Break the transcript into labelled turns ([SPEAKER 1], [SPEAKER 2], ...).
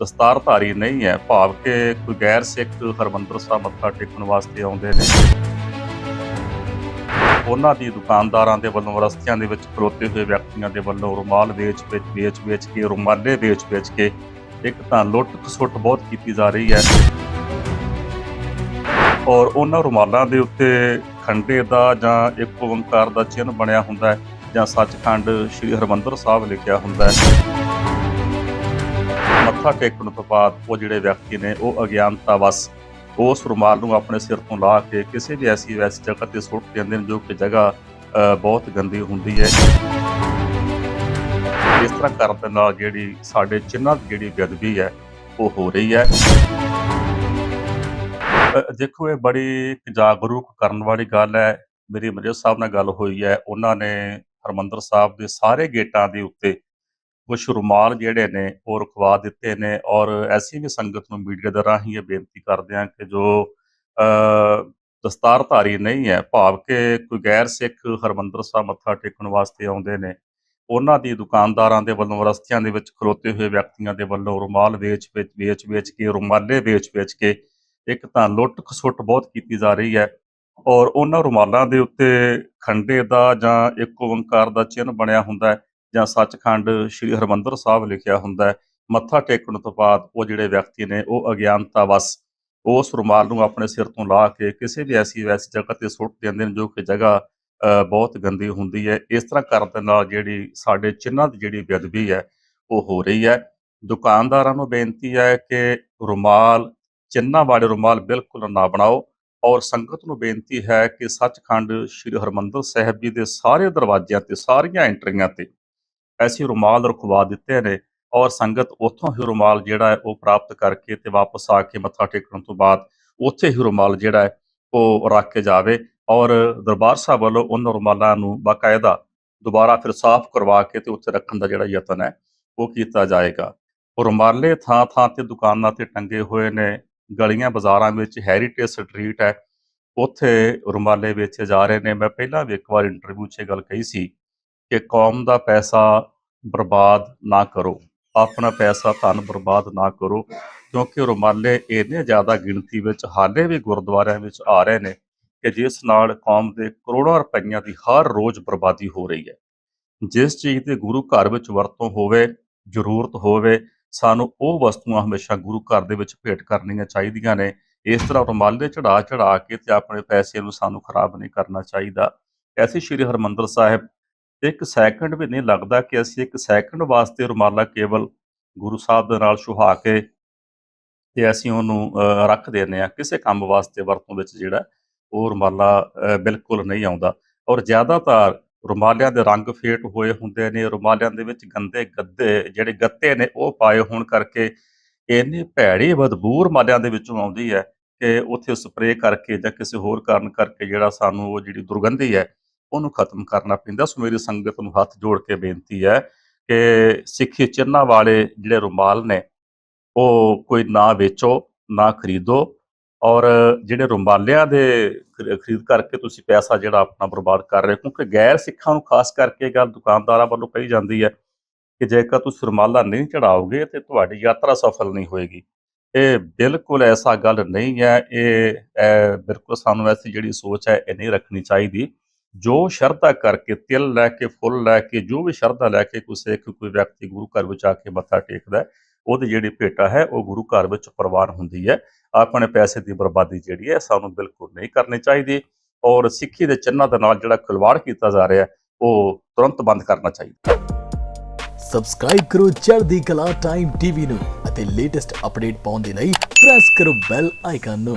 [SPEAKER 1] ਦਸਤਾਰਧਾਰੀ ਨਹੀਂ ਹੈ, ਭਾਵ ਕਿ ਕੋਈ ਗੈਰ ਸਿੱਖ ਹਰਮੰਦਰ ਸਾਹਿਬ ਮੱਥਾ ਟੇਕਣ ਵਾਸਤੇ ਆਉਂਦੇ ਨੇ। ਉਹਨਾਂ ਦੀ ਦੁਕਾਨਦਾਰਾਂ ਦੇ ਵੱਲੋਂ ਰਸਤਿਆਂ ਦੇ ਵਿੱਚ ਖਲੋਤੇ ਹੋਏ ਵਿਅਕਤੀਆਂ ਦੇ ਵੱਲੋਂ ਰੁਮਾਲ ਵੇਚ ਵੇਚ ਵੇਚ ਵੇਚ ਕੇ, ਰੁਮਾਲੇ ਵੇਚ ਵੇਚ ਕੇ ਇੱਕ ਤਾਂ ਲੁੱਟ ਖਸੁੱਟ ਬਹੁਤ ਕੀਤੀ ਜਾ ਰਹੀ ਹੈ। ਔਰ ਉਹਨਾਂ ਰੁਮਾਲਾਂ ਦੇ ਉੱਤੇ ਖੰਡੇ ਦਾ ਜਾਂ ਇੱਕ ਓੰਕਾਰ ਦਾ ਚਿੰਨ੍ਹ ਬਣਿਆ ਹੁੰਦਾ ਹੈ ਜਾਂ ਸੱਚਖੰਡ ਸ੍ਰੀ ਹਰਮੰਦਰ ਸਾਹਿਬ ਲਿਖਿਆ ਹੁੰਦਾ ਹੈ। ਮੱਥਾ ਟੇਕਣ ਤੋਂ ਬਾਅਦ ਉਹ ਜਿਹੜੇ ਵਿਅਕਤੀ ਨੇ ਉਹ ਅਗਿਆਨਤਾ ਵਸ ਉਸ ਰੁਮਾਲ ਨੂੰ ਆਪਣੇ ਸਿਰ ਤੋਂ ਲਾ ਕੇ ਕਿਸੇ ਵੀ ਐਸੀ ਵੈਸੀ ਜਗ੍ਹਾ ਤੇ ਸੁੱਟ ਦਿੰਦੇ ਨੇ ਜੋ ਕਿ ਜਗ੍ਹਾ ਅ, ਬਹੁਤ ਗੰਦੀ ਹੁੰਦੀ ਹੈ। ਇਸ ਤਰ੍ਹਾਂ ਕਰਨ ਦੇ ਨਾਲ ਜਿਹੜੀ ਸਾਡੇ ਚਿੰਨ੍ਹਾਂ ਦੀ ਜਿਹੜੀ ਬੇਅਦਬੀ ਹੈ ਉਹ ਹੋ ਰਹੀ ਹੈ। ਦੇਖੋ ਇਹ ਬੜੀ ਜਾਗਰੂਕ ਕਰਨ ਵਾਲੀ ਗੱਲ ਹੈ। ਮੇਰੀ ਮਜੀਦ ਸਾਹਿਬ ਨਾਲ ਗੱਲ ਹੋਈ ਹੈ। ਉਹਨਾਂ ਨੇ ਹਰਮੰਦਰ ਸਾਹਿਬ ਦੇ ਸਾਰੇ ਗੇਟਾਂ ਦੇ ਉੱਤੇ ਕੁਝ ਰੁਮਾਲ ਜਿਹੜੇ ਨੇ ਉਹ ਰਖਵਾ ਦਿੱਤੇ ਨੇ ਔਰ ਐਸੀ ਵੀ ਸੰਗਤ ਨੂੰ ਮੀਡੀਆ ਦੇ ਰਾਹੀਂ ਇਹ ਬੇਨਤੀ ਕਰਦੇ ਹਾਂ ਕਿ ਜੋ ਦਸਤਾਰਧਾਰੀ ਨਹੀਂ ਹੈ, ਭਾਵ ਕਿ ਕੋਈ ਗੈਰ ਸਿੱਖ ਹਰਮੰਦਰ ਸਾਹਿਬ ਮੱਥਾ ਟੇਕਣ ਵਾਸਤੇ ਆਉਂਦੇ ਨੇ, ਉਹਨਾਂ ਦੀ ਦੁਕਾਨਦਾਰਾਂ ਦੇ ਵੱਲੋਂ ਰਸਤਿਆਂ ਦੇ ਵਿੱਚ ਖਲੋਤੇ ਹੋਏ ਵਿਅਕਤੀਆਂ ਦੇ ਵੱਲੋਂ ਰੁਮਾਲ ਵੇਚ ਵੇਚ ਵੇਚ ਵੇਚ ਕੇ, ਰੁਮਾਲੇ ਵੇਚ ਵੇਚ ਕੇ ਇੱਕ ਤਾਂ ਲੁੱਟ ਖਸੁੱਟ ਬਹੁਤ ਕੀਤੀ ਜਾ ਰਹੀ ਹੈ ਔਰ ਉਹਨਾਂ ਰੁਮਾਲਾਂ ਦੇ ਉੱਤੇ ਖੰਡੇ ਦਾ ਜਾਂ ਇੱਕ ਓੰਕਾਰ ਦਾ ਚਿੰਨ੍ਹ ਬਣਿਆ ਹੁੰਦਾ ਹੈ ਜਾਂ ਸੱਚਖੰਡ ਸ੍ਰੀ ਹਰਮੰਦਰ ਸਾਹਿਬ ਲਿਖਿਆ ਹੁੰਦਾ ਹੈ, ਮੱਥਾ ਟੇਕਣ ਤੋਂ ਬਾਅਦ ਉਹ ਜਿਹੜੇ ਵਿਅਕਤੀ ਨੇ ਉਹ ਅਗਿਆਨਤਾ ਵਸ ਉਸ ਰੁਮਾਲ ਨੂੰ ਆਪਣੇ ਸਿਰ ਤੋਂ ਲਾ ਕੇ ਕਿਸੇ ਵੀ ਐਸੀ ਵੈਸੀ ਜਗ੍ਹਾ ਤੇ ਸੁੱਟ ਦਿੰਦੇ ਨੇ ਜੋ ਕਿ ਜਗ੍ਹਾ ਬਹੁਤ ਗੰਦੀ ਹੁੰਦੀ ਹੈ। ਇਸ ਤਰ੍ਹਾਂ ਕਰਨ ਦੇ ਨਾਲ ਜਿਹੜੀ ਸਾਡੇ ਚਿੰਨ੍ਹਾਂ ਦੀ ਜਿਹੜੀ ਬੇਅਦਬੀ ਹੈ, ਉਹ ਹੋ ਰਹੀ ਹੈ। ਦੁਕਾਨਦਾਰਾਂ ਨੂੰ ਬੇਨਤੀ ਹੈ ਕਿ ਰੁਮਾਲ, ਚਿੰਨ੍ਹਾਂ ਵਾਲੇ ਰੁਮਾਲ ਬਿਲਕੁਲ ਨਾ ਬਣਾਓ ਔਰ ਸੰਗਤ ਨੂੰ ਬੇਨਤੀ ਹੈ ਕਿ ਸੱਚਖੰਡ ਸ੍ਰੀ ਹਰਮੰਦਰ ਸਾਹਿਬ ਜੀ ਦੇ ਸਾਰੇ ਦਰਵਾਜ਼ਿਆਂ ਤੇ, ਸਾਰੀਆਂ ਐਂਟਰੀਆਂ ਤੇ ਐਸੀ ਰੁਮਾਲ ਰਖਵਾ ਦਿੱਤੇ ਨੇ ਔਰ ਸੰਗਤ ਉੱਥੋਂ ਹੀ ਰੁਮਾਲ ਜਿਹੜਾ ਹੈ ਉਹ ਪ੍ਰਾਪਤ ਕਰਕੇ ਤੇ ਵਾਪਸ ਆ ਕੇ ਮੱਥਾ ਟੇਕਣ ਤੋਂ ਬਾਅਦ ਉੱਥੇ ਹੀ ਰੁਮਾਲ ਜਿਹੜਾ ਹੈ ਉਹ ਰੱਖ ਕੇ ਜਾਵੇ ਔਰ ਦਰਬਾਰ ਸਾਹਿਬ ਵੱਲੋਂ ਉਹਨਾਂ ਰੁਮਾਲਾਂ ਨੂੰ ਬਾਕਾਇਦਾ ਦੁਬਾਰਾ ਫਿਰ ਸਾਫ਼ ਕਰਵਾ ਕੇ ਤੇ ਉੱਥੇ ਰੱਖਣ ਦਾ ਜਿਹੜਾ ਯਤਨ ਹੈ, ਉਹ ਕੀਤਾ ਜਾਏਗਾ। ਉਹ ਰੁਮਾਲੇ ਥਾਂ ਥਾਂ ਤੇ ਦੁਕਾਨਾਂ ਤੇ ਟੰਗੇ ਹੋਏ ਨੇ, ਗਲੀਆਂ ਬਾਜ਼ਾਰਾਂ ਵਿੱਚ ਹੈਰੀਟੇਜ ਸਟਰੀਟ ਹੈ, ਉੱਥੇ ਰੁਮਾਲੇ ਵੇਚੇ ਜਾ ਰਹੇ ਨੇ। ਮੈਂ ਪਹਿਲਾਂ ਵੀ ਇੱਕ ਵਾਰ ਇੰਟਰਵਿਊ 'ਚ ਇਹ ਗੱਲ ਕਹੀ ਸੀ ਕਿ ਕੌਮ ਦਾ ਪੈਸਾ ਬਰਬਾਦ ਨਾ ਕਰੋ, ਆਪਣਾ ਪੈਸਾ ਧਨ ਬਰਬਾਦ ਨਾ ਕਰੋ, ਕਿਉਂਕਿ ਰੁਮਾਲੇ ਇੰਨੇ ਜ਼ਿਆਦਾ ਗਿਣਤੀ ਵਿੱਚ ਹਾਲੇ ਵੀ ਗੁਰਦੁਆਰਿਆਂ ਵਿੱਚ ਆ ਰਹੇ ਨੇ ਕਿ ਜਿਸ ਨਾਲ ਕੌਮ ਦੇ ਕਰੋੜਾਂ ਰੁਪਈਆਂ ਦੀ ਹਰ ਰੋਜ਼ ਬਰਬਾਦੀ ਹੋ ਰਹੀ ਹੈ। ਜਿਸ ਚੀਜ਼ ਦੇ ਗੁਰੂ ਘਰ ਵਿੱਚ ਵਰਤੋਂ ਹੋਵੇ, ਜ਼ਰੂਰਤ ਹੋਵੇ, ਸਾਨੂੰ ਉਹ ਵਸਤੂਆਂ ਹਮੇਸ਼ਾ ਗੁਰੂ ਘਰ ਦੇ ਵਿੱਚ ਭੇਟ ਕਰਨੀਆਂ ਚਾਹੀਦੀਆਂ ਨੇ। ਇਸ ਤਰ੍ਹਾਂ ਰੁਮਾਲੇ ਚੜਾ ਚੜਾ ਕੇ ਤੇ ਆਪਣੇ ਪੈਸੇ ਨੂੰ ਸਾਨੂੰ ਖਰਾਬ ਨਹੀਂ ਕਰਨਾ ਚਾਹੀਦਾ। ਐਸੀ ਸ਼੍ਰੀ ਹਰਮੰਦਰ ਸਾਹਿਬ ਇੱਕ ਸੈਕਿੰਡ ਵੀ ਨਹੀਂ ਲੱਗਦਾ ਕਿ ਅਸੀਂ ਇੱਕ ਸੈਕਿੰਡ ਵਾਸਤੇ ਰੁਮਾਲਾ ਕੇਵਲ ਗੁਰੂ ਸਾਹਿਬ ਦੇ ਨਾਲ ਸੁਹਾ ਕੇ ਤੇ ਅਸੀਂ ਉਹਨੂੰ ਰੱਖ ਦਿੰਦੇ ਆ ਕਿਸੇ ਕੰਮ ਵਾਸਤੇ ਵਰਤੋਂ ਵਿੱਚ ਜਿਹੜਾ ਉਹ ਰੁਮਾਲਾ ਬਿਲਕੁਲ ਨਹੀਂ ਆਉਂਦਾ। ਔਰ ਜ਼ਿਆਦਾਤਰ ਰੁਮਾਲਿਆਂ ਦੇ ਰੰਗ ਫੇਟ ਹੋਏ ਹੁੰਦੇ ਨੇ, ਰੁਮਾਲਿਆਂ ਦੇ ਵਿੱਚ ਗੰਦੇ ਗੱਦੇ ਜਿਹੜੇ ਗੱਤੇ ਨੇ ਉਹ ਪਾਏ ਹੋਣ ਕਰਕੇ ਇੰਨੀ ਭੈੜੀ ਬਦਬੂ ਰੁਮਾਲਿਆਂ ਦੇ ਵਿੱਚੋਂ ਆਉਂਦੀ ਹੈ ਕਿ ਉੱਥੇ ਸਪਰੇਅ ਕਰਕੇ ਜਾਂ ਕਿਸੇ ਹੋਰ ਕਾਰਨ ਕਰਕੇ ਜਿਹੜਾ ਸਾਨੂੰ ਉਹ ਜਿਹੜੀ ਦੁਰਗੰਧੀ ਹੈ ਉਹਨੂੰ ਖਤਮ ਕਰਨਾ ਪੈਂਦਾ। ਸੋ ਮੇਰੀ ਸੰਗਤ ਨੂੰ ਹੱਥ ਜੋੜ ਕੇ ਬੇਨਤੀ ਹੈ ਕਿ ਸਿੱਖੀ ਚਿੰਨ੍ਹਾਂ ਵਾਲੇ ਜਿਹੜੇ ਰੁਮਾਲ ਨੇ, ਉਹ ਕੋਈ ਨਾ ਵੇਚੋ, ਨਾ ਖਰੀਦੋ ਔਰ ਜਿਹੜੇ ਰੁਮਾਲਿਆਂ ਦੇ ਖਰੀਦ ਕਰਕੇ ਤੁਸੀਂ ਪੈਸਾ ਜਿਹੜਾ ਆਪਣਾ ਬਰਬਾਦ ਕਰ ਰਹੇ ਹੋ, ਕਿਉਂਕਿ ਗੈਰ ਸਿੱਖਾਂ ਨੂੰ ਖਾਸ ਕਰਕੇ ਗੱਲ ਦੁਕਾਨਦਾਰਾਂ ਵੱਲੋਂ ਕਹੀ ਜਾਂਦੀ ਹੈ ਕਿ ਜੇਕਰ ਤੁਸੀਂ ਰੁਮਾਲਾ ਨਹੀਂ ਚੜਾਓਗੇ ਤੇ ਤੁਹਾਡੀ ਯਾਤਰਾ ਸਫਲ ਨਹੀਂ ਹੋਏਗੀ। ਇਹ ਬਿਲਕੁਲ ਐਸਾ ਗੱਲ ਨਹੀਂ ਹੈ। ਇਹ ਬਿਲਕੁਲ ਸਾਨੂੰ ਐਸੀ ਜਿਹੜੀ ਸੋਚ ਹੈ, ਇਹ ਨਹੀਂ ਰੱਖਣੀ ਚਾਹੀਦੀ। ਜੋ ਸ਼ਰਧਾ ਕਰਕੇ ਤਿਲ ਲੈ ਕੇ ਫੁੱਲ ਲੈ ਕੇ ਜੋ ਵੀ ਸ਼ਰਧਾ ਲੈ ਕੇ ਕੋਈ ਸਿੱਖ ਕੋਈ ਵਿਅਕਤੀ ਗੁਰੂ ਘਰ ਵਿੱਚ ਆ ਕੇ ਮੱਥਾ ਟੇਕਦਾ ਹੈ, ਉਹਦੀ ਜਿਹੜੀ ਭੇਟਾ ਹੈ ਉਹ ਗੁਰੂ ਘਰ ਵਿੱਚ ਪ੍ਰਵਾਨ ਹੁੰਦੀ ਹੈ। ਆਪਣੇ ਪੈਸੇ ਦੀ ਬਰਬਾਦੀ ਜਿਹੜੀ ਹੈ ਸਾਨੂੰ ਬਿਲਕੁਲ ਨਹੀਂ ਕਰਨੀ ਚਾਹੀਦੀ ਔਰ ਸਿੱਖੀ ਦੇ ਚਿੰਨ੍ਹਾਂ ਦੇ ਨਾਲ ਜਿਹੜਾ ਖਿਲਵਾੜ ਕੀਤਾ ਜਾ ਰਿਹਾ ਉਹ ਤੁਰੰਤ ਬੰਦ ਕਰਨਾ ਚਾਹੀਦਾ
[SPEAKER 2] ਸਬਸਕ੍ਰਾਈਬ ਕਰੋ ਚੜ੍ਹਦੀ ਕਲਾ ਟਾਈਮ ਟੀਵੀ ਨੂੰ ਅਤੇ ਲੇਟੈਸਟ ਅਪਡੇਟ ਪਾਉਣ ਦੇ ਲਈ ਪ੍ਰੈਸ ਕਰੋ ਬੈਲ ਆਈਕਨ ਨੂੰ।